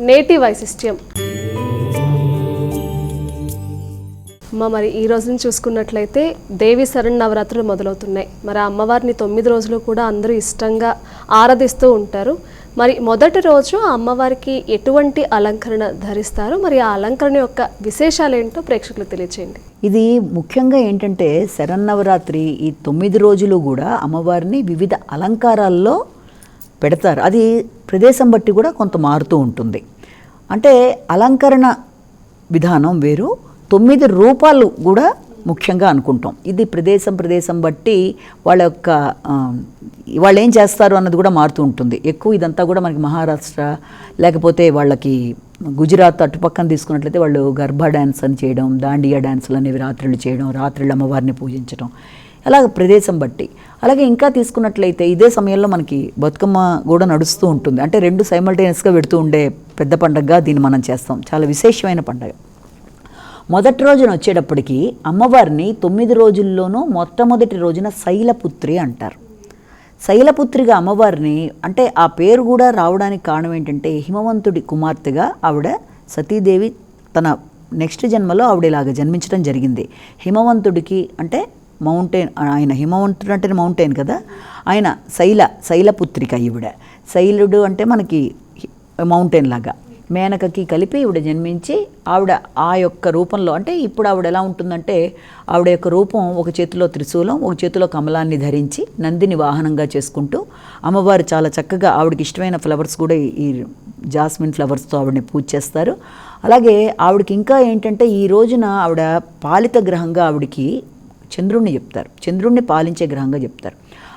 నేటి వైశిష్ట్యం. అమ్మ మరి ఈ రోజుని చూసుకున్నట్లయితే దేవి శరణ్ నవరాత్రులు మొదలవుతున్నాయి. మరి ఆ అమ్మవారిని తొమ్మిది రోజులు కూడా అందరూ ఇష్టంగా ఆరాధిస్తూ ఉంటారు. మరి మొదటి రోజు ఆ అమ్మవారికి ఎటువంటి అలంకరణ ధరిస్తారు? మరి ఆ అలంకరణ యొక్క విశేషాలు ఏంటో ప్రేక్షకులు తెలియచేయండి. ఇది ముఖ్యంగా ఏంటంటే శరన్నవరాత్రి ఈ తొమ్మిది రోజులు కూడా అమ్మవారిని వివిధ అలంకారాల్లో పెడతారు. అది ప్రదేశం బట్టి కూడా కొంత మారుతూ ఉంటుంది. అంటే అలంకరణ విధానం వేరు. తొమ్మిది రూపాలు కూడా ముఖ్యంగా అనుకుంటాం. ఇది ప్రదేశం ప్రదేశం బట్టి వాళ్ళ యొక్క వాళ్ళు ఏం చేస్తారు అన్నది కూడా మారుతూ ఉంటుంది. ఎక్కువ ఇదంతా కూడా మనకి మహారాష్ట్ర లేకపోతే వాళ్ళకి గుజరాత్ అటుపక్కన తీసుకున్నట్లయితే వాళ్ళు గర్భా డ్యాన్స్ అని చేయడం దాండియా డ్యాన్సులు అనేవి రాత్రులు చేయడం రాత్రులు అమ్మవారిని పూజించడం అలాగ ప్రదేశం బట్టి. అలాగే ఇంకా తీసుకున్నట్లయితే ఇదే సమయంలో మనకి బతుకమ్మ కూడా నడుస్తూ ఉంటుంది. అంటే రెండు సైమల్టేనియస్గా పెడుతూ ఉండే పెద్ద పండగగా దీన్ని మనం చేస్తాం. చాలా విశేషమైన పండగ. మొదటి రోజున వచ్చేటప్పటికి అమ్మవారిని తొమ్మిది రోజుల్లోనూ మొట్టమొదటి రోజున శైలపుత్రి అంటారు. శైలపుత్రిగా అమ్మవారిని అంటే ఆ పేరు కూడా రావడానికి కారణం ఏంటంటే హిమవంతుడి కుమార్తెగా ఆవిడ సతీదేవి తన నెక్స్ట్ జన్మలో ఆవిడ ఇలాగ జన్మించడం జరిగింది. హిమవంతుడికి అంటే మౌంటైన్ ఆయన హిమవంతుడు అంటే మౌంటైన్ కదా? ఆయన శైల శైలపుత్రిక ఈవిడ. శైలుడు అంటే మనకి మౌంటైన్ లాగా. మేనకకి కలిపి ఈవిడ జన్మించి ఆవిడ ఆ యొక్క రూపంలో అంటే ఇప్పుడు ఆవిడ ఎలా ఉంటుందంటే ఆవిడ యొక్క రూపం ఒక చేతిలో త్రిశూలం ఒక చేతిలో కమలాన్ని ధరించి నందిని వాహనంగా చేసుకుంటూ అమ్మవారు చాలా చక్కగా ఆవిడకి ఇష్టమైన ఫ్లవర్స్ కూడా ఈ- ఈ జాస్మిన్ ఫ్లవర్స్తో ఆవిడని పూజ చేస్తారు. అలాగే ఆవిడకి ఇంకా ఏంటంటే ఈ రోజున ఆవిడ పాలిత గ్రహంగా ఆవిడకి చంద్రుణ్ణి చెప్తారు. చంద్రుణ్ణి పాలించే గ్రహంగా చెప్తారు.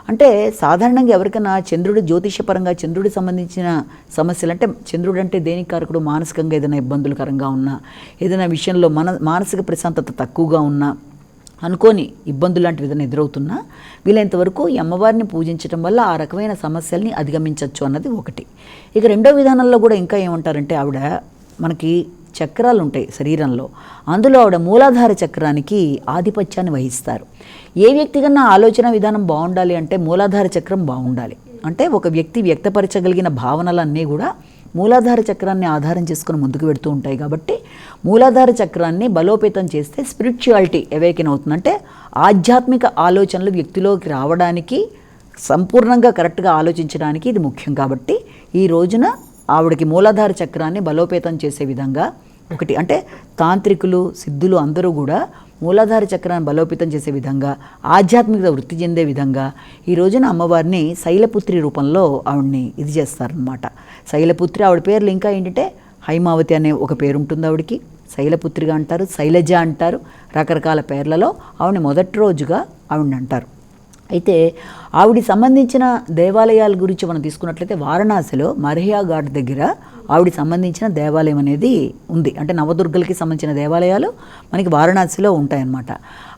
అంటే సాధారణంగా ఎవరికైనా చంద్రుడు జ్యోతిషపరంగా చంద్రుడికి సంబంధించిన సమస్యలు అంటే చంద్రుడు అంటే దేనికి కారకుడు? మానసికంగా ఏదైనా ఇబ్బందులకరంగా ఉన్నా ఏదైనా విషయంలో మన మానసిక ప్రశాంతత తక్కువగా ఉన్నా అనుకోని ఇబ్బందులు లాంటివి ఏదైనా ఎదురవుతున్నా వీలైనంతవరకు ఈ అమ్మవారిని పూజించడం వల్ల ఆ రకమైన సమస్యల్ని అధిగమించవచ్చు అన్నది ఒకటి. ఇక రెండో విధానంలో కూడా ఇంకా ఏమంటారంటే ఆవిడ మనకి చక్రాలు ఉంటాయి శరీరంలో. అందులో ఆవిడ మూలాధార చక్రానికి ఆధిపత్యాన్ని వహిస్తారు. ఏ వ్యక్తి కన్నా ఆలోచన విధానం బాగుండాలి అంటే మూలాధార చక్రం బాగుండాలి అంటే ఒక వ్యక్తి వ్యక్తపరచగలిగిన భావనలన్నీ కూడా మూలాధార చక్రాన్ని ఆధారం చేసుకుని ముందుకు వెడుతూ ఉంటాయి కాబట్టి మూలాధార చక్రాన్ని బలోపేతం చేస్తే స్పిరిచువాలిటీ ఎవేకిన్ అవుతుందంటే ఆధ్యాత్మిక ఆలోచనలు వ్యక్తిలోకి రావడానికి సంపూర్ణంగా కరెక్ట్గా ఆలోచించడానికి ఇది ముఖ్యం కాబట్టి ఈ రోజున ఆవిడకి మూలాధార చక్రాన్ని బలోపేతం చేసే విధంగా ఒకటి. అంటే తాంత్రికులు సిద్ధులు అందరూ కూడా మూలాధార చక్రాన్ని బలోపేతం చేసే విధంగా ఆధ్యాత్మికత వృత్తి చెందే విధంగా ఈ రోజున అమ్మవారిని శైలపుత్రి రూపంలో ఆవిడ్ని ఇది చేస్తారనమాట శైలపుత్రి ఆవిడ పేర్లు ఇంకా ఏంటంటే హైమావతి అనే ఒక పేరు ఉంటుంది ఆవిడకి. శైలపుత్రిగా అంటారు శైలజ అంటారు. రకరకాల పేర్లలో ఆవిడని మొదటి రోజుగా ఆవిడని అంటారు. అయితే ఆవిడ సంబంధించిన దేవాలయాల గురించి మనం తీసుకున్నట్లయితే వారణాసిలో మర్హియా ఘాట్ దగ్గర ఆవిడ సంబంధించిన దేవాలయం అనేది ఉంది. అంటే నవదుర్గలకి సంబంధించిన దేవాలయాలు మనకి వారణాసిలో ఉంటాయన్నమాట.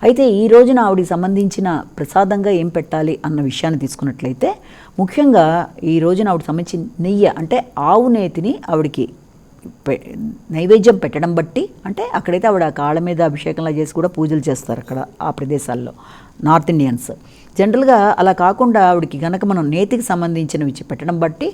అయితే ఈ రోజున ఆవిడకి సంబంధించిన ప్రసాదంగా ఏం పెట్టాలి అన్న విషయాన్ని తీసుకున్నట్లయితే ముఖ్యంగా ఈ రోజున ఆవిడ సంబంధించిన నెయ్యి అంటే ఆవు నేతిని ఆవిడకి నైవేద్యం పెట్టడం బట్టి అంటే అక్కడైతే ఆవిడ కాళ్ళ మీద అభిషేకంలా చేసి కూడా పూజలు చేస్తారు అక్కడ ఆ ప్రదేశాల్లో నార్త్ ఇండియన్స్. జనరల్గా అలా కాకుండా ఆవిడకి గనక మనం నేతికి సంబంధించినవి పెట్టడం బట్టి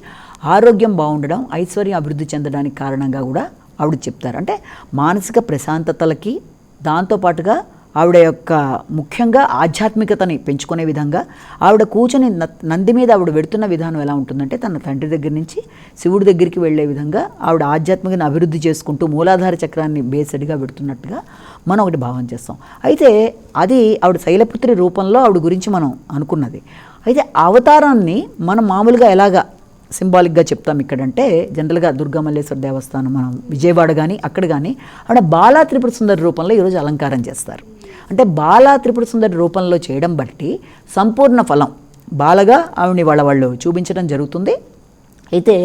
ఆరోగ్యం బాగుండడం ఐశ్వర్యం అభివృద్ధి చెందడానికి కారణంగా కూడా ఆవిడ చెప్తారు. అంటే మానసిక ప్రశాంతతలకి దాంతోపాటుగా ఆవిడ యొక్క ముఖ్యంగా ఆధ్యాత్మికతని పెంచుకునే విధంగా ఆవిడ కూర్చొని న- నంది మీద ఆవిడ వెడుతున్న విధానం ఎలా ఉంటుందంటే తన తండ్రి దగ్గర నుంచి శివుడి దగ్గరికి వెళ్ళే విధంగా ఆవిడ ఆధ్యాత్మికను అభివృద్ధి చేసుకుంటూ మూలాధార చక్రాన్ని బేసడిగా పెడుతున్నట్టుగా మనం ఒకటి భావం చేస్తాం. అయితే అది ఆవిడ శైలపుత్రి రూపంలో ఆవిడ గురించి మనం అనుకున్నది. అయితే అవతారాన్ని మనం మామూలుగా ఎలాగా సింబాలిక్గా చెప్తాం ఇక్కడంటే జనరల్గా దుర్గామల్లేశ్వర దేవస్థానం మనం విజయవాడ కానీ అక్కడ కానీ ఆవిడ బాలా త్రిపుర సుందరి రూపంలో ఈరోజు అలంకారం చేస్తారు. అంటే బాలా త్రిపుర సుందరి రూపంలో చేయడం బట్టి సంపూర్ణ ఫలం బాలగా ఆవిడని వాళ్ళ వాళ్ళు చూపించడం జరుగుతుంది. అయితే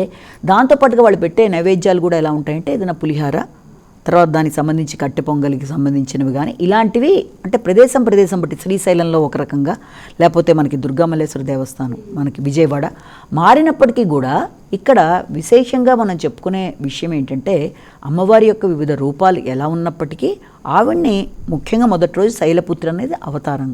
దాంతోపాటుగా వాళ్ళు పెట్టే నైవేద్యాలు కూడా ఎలా ఉంటాయంటే ఏదైనా పులిహార తర్వాత దానికి సంబంధించి కట్టె పొంగలికి సంబంధించినవి కానీ ఇలాంటివి అంటే ప్రదేశం ప్రదేశం బట్టి శ్రీశైలంలో ఒక రకంగా లేకపోతే మనకి దుర్గామల్లేశ్వర దేవస్థానం మనకి విజయవాడ మారినప్పటికీ కూడా ఇక్కడ విశేషంగా మనం చెప్పుకునే విషయం ఏంటంటే అమ్మవారి యొక్క వివిధ రూపాలు ఎలా ఉన్నప్పటికీ ఆవిడ్ని ముఖ్యంగా మొదటి రోజు శైలపుత్రి అనేది అవతారం.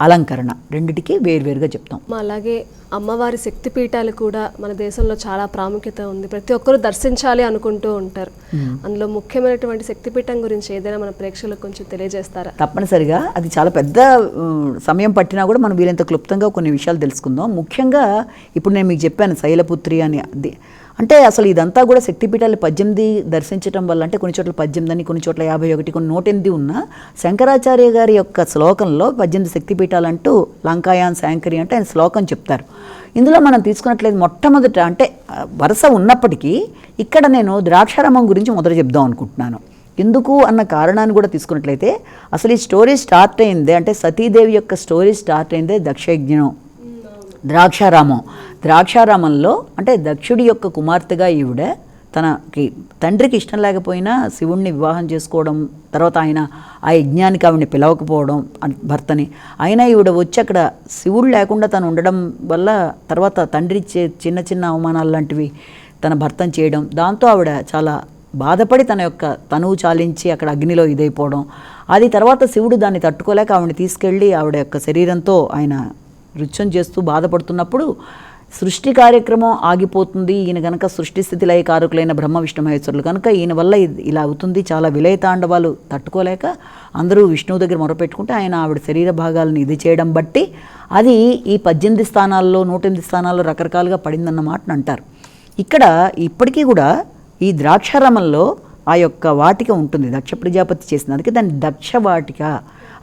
అలంకరణ రెండిటికి వేరువేరుగా చెప్తాం. మా అలాగే అమ్మవారి శక్తి పీఠాలు కూడా మన దేశంలో చాలా ప్రాముఖ్యత ఉంది. ప్రతి ఒక్కరూ దర్శించాలి అనుకుంటూ ఉంటారు. అందులో ముఖ్యమైనటువంటి శక్తిపీఠం గురించి ఏదైనా మన ప్రేక్షకులకు కొంచెం తెలియజేస్తారా? తప్పనిసరిగా. అది చాలా పెద్ద సమయం పట్టినా కూడా మనం వీలైనంత క్లుప్తంగా కొన్ని విషయాలు తెలుసుకుందాం. ముఖ్యంగా ఇప్పుడు నేను మీకు చెప్పాను శైలపుత్రి అని. అది అంటే అసలు ఇదంతా కూడా శక్తిపీఠాలు పద్దెనిమిది దర్శించడం వల్ల అంటే కొన్ని చోట్ల పద్దెనిమిది అని కొన్ని చోట్ల యాభై ఒకటి కొన్ని నూట ఎనిమిది ఉన్న శంకరాచార్య గారి యొక్క శ్లోకంలో పద్దెనిమిది శక్తిపీఠాలు అంటూ లంకాయాన్ శాంకరి అంటే ఆయన శ్లోకం చెప్తారు. ఇందులో మనం తీసుకున్నట్లయితే మొట్టమొదట అంటే వరుస ఉన్నప్పటికీ ఇక్కడ నేను ద్రాక్షారామం గురించి మొదట చెప్దాం అనుకుంటున్నాను. ఎందుకు అన్న కారణాన్ని కూడా తీసుకున్నట్లయితే అసలు ఈ స్టోరీ స్టార్ట్ అయిందే అంటే సతీదేవి యొక్క స్టోరీ స్టార్ట్ అయిందే దక్షయజ్ఞం. ద్రాక్షారామం. ద్రాక్షారామంలో అంటే దక్షుడి యొక్క కుమార్తెగా ఈవిడ తనకి తండ్రికి ఇష్టం లేకపోయినా శివుణ్ణి వివాహం చేసుకోవడం తర్వాత ఆయన ఆ యజ్ఞానికి ఆవిడని పిలవకపోవడం భర్తని. అయినా ఈవిడ వచ్చి అక్కడ శివుడు లేకుండా తను ఉండడం వల్ల తర్వాత తండ్రి చే చిన్న చిన్న అవమానాలు లాంటివి తన భర్తను చేయడం దాంతో ఆవిడ చాలా బాధపడి తన యొక్క తనువు చాలించి అక్కడ అగ్నిలో ఇదైపోవడం. అది తర్వాత శివుడు దాన్ని తట్టుకోలేక ఆవిడని తీసుకెళ్ళి ఆవిడ యొక్క శరీరంతో ఆయన నృత్యం చేస్తూ బాధపడుతున్నప్పుడు సృష్టి కార్యక్రమం ఆగిపోతుంది. ఈయన కనుక సృష్టి స్థితి లయకారకులైన బ్రహ్మ విష్ణు మహేశ్వరులు కనుక ఈయన వల్ల ఇది ఇలా అవుతుంది. చాలా విలయతాండవాలు తట్టుకోలేక అందరూ విష్ణువు దగ్గర మొరపెట్టుకుంటే ఆయన ఆవిడ శరీర భాగాలను ఇది చేయడం బట్టి అది ఈ పద్దెనిమిది స్థానాల్లో నూట ఎనిమిది స్థానాల్లో రకరకాలుగా పడిందన్నమాటను అంటారు ఇక్కడ ఇప్పటికీ కూడా ఈ ద్రాక్షారామంలో ఆ యొక్క వాటిక ఉంటుంది. దక్ష ప్రజాపతి చేసిన అందుకే దాన్ని దక్ష వాటిక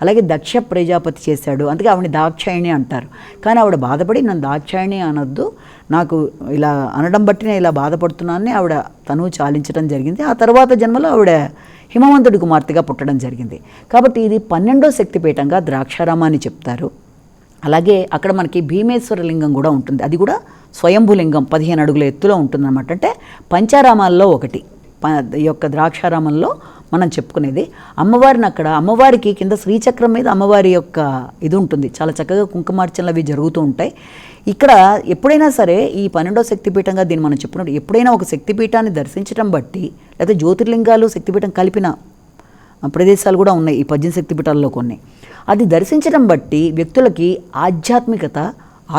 అలాగే దక్ష ప్రజాపతి చేశాడు. అందుకే ఆవిడ దాక్షాయణి అంటారు. కానీ ఆవిడ బాధపడి నన్ను దాక్షాయణి అనొద్దు. నాకు ఇలా అనడం బట్టి నేను ఇలా బాధపడుతున్నానని ఆవిడ తను చాలించడం జరిగింది. ఆ తర్వాత జన్మలో ఆవిడ హిమవంతుడి కుమార్తెగా పుట్టడం జరిగింది. కాబట్టి ఇది పన్నెండో శక్తిపీఠంగా ద్రాక్షారామాన్ని చెప్తారు. అలాగే అక్కడ మనకి భీమేశ్వర లింగం కూడా ఉంటుంది. అది కూడా స్వయంభులింగం పదిహేను అడుగుల ఎత్తులో ఉంటుందన్నమాట. అంటే పంచారామాల్లో ఒకటి. ప- యొక్క ద్రాక్షారామంలో మనం చెప్పుకునేది. అమ్మవారిని అక్కడ అమ్మవారికి కింద శ్రీచక్రం మీద అమ్మవారి యొక్క ఇది ఉంటుంది. చాలా చక్కగా కుంకుమార్చనలు అవి జరుగుతూ ఉంటాయి. ఇక్కడ ఎప్పుడైనా సరే ఈ పన్నెండో శక్తిపీఠంగా దీన్ని మనం చెప్పుకున్నట్టు ఎప్పుడైనా ఒక శక్తిపీఠాన్ని దర్శించడం బట్టి లేదా జ్యోతిర్లింగాలు శక్తిపీఠం కలిపిన ప్రదేశాలు కూడా ఉన్నాయి ఈ పద్దెనిమిది శక్తిపీఠాల్లో కొన్ని. అది దర్శించడం బట్టి వ్యక్తులకి ఆధ్యాత్మికత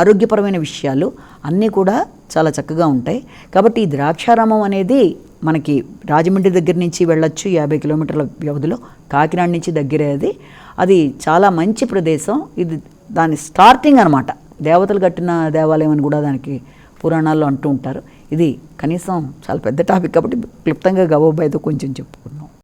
ఆరోగ్యపరమైన విషయాలు అన్నీ కూడా చాలా చక్కగా ఉంటాయి. కాబట్టి ఈ ద్రాక్షారామం అనేది మనకి రాజమండ్రి దగ్గర నుంచి వెళ్ళొచ్చు యాభై కిలోమీటర్ల వ్యవధిలో. కాకినాడ నుంచి దగ్గరే అది అది చాలా మంచి ప్రదేశం. ఇది దాని స్టార్టింగ్ అనమాట దేవతలు కట్టిన దేవాలయం అని కూడా దానికి పురాణాల్లో అంటూ ఉంటారు. ఇది కనీసం చాలా పెద్ద టాపిక్ కాబట్టి క్లుప్తంగా గవోబాయ్తో కొంచెం చెప్పుకున్నాం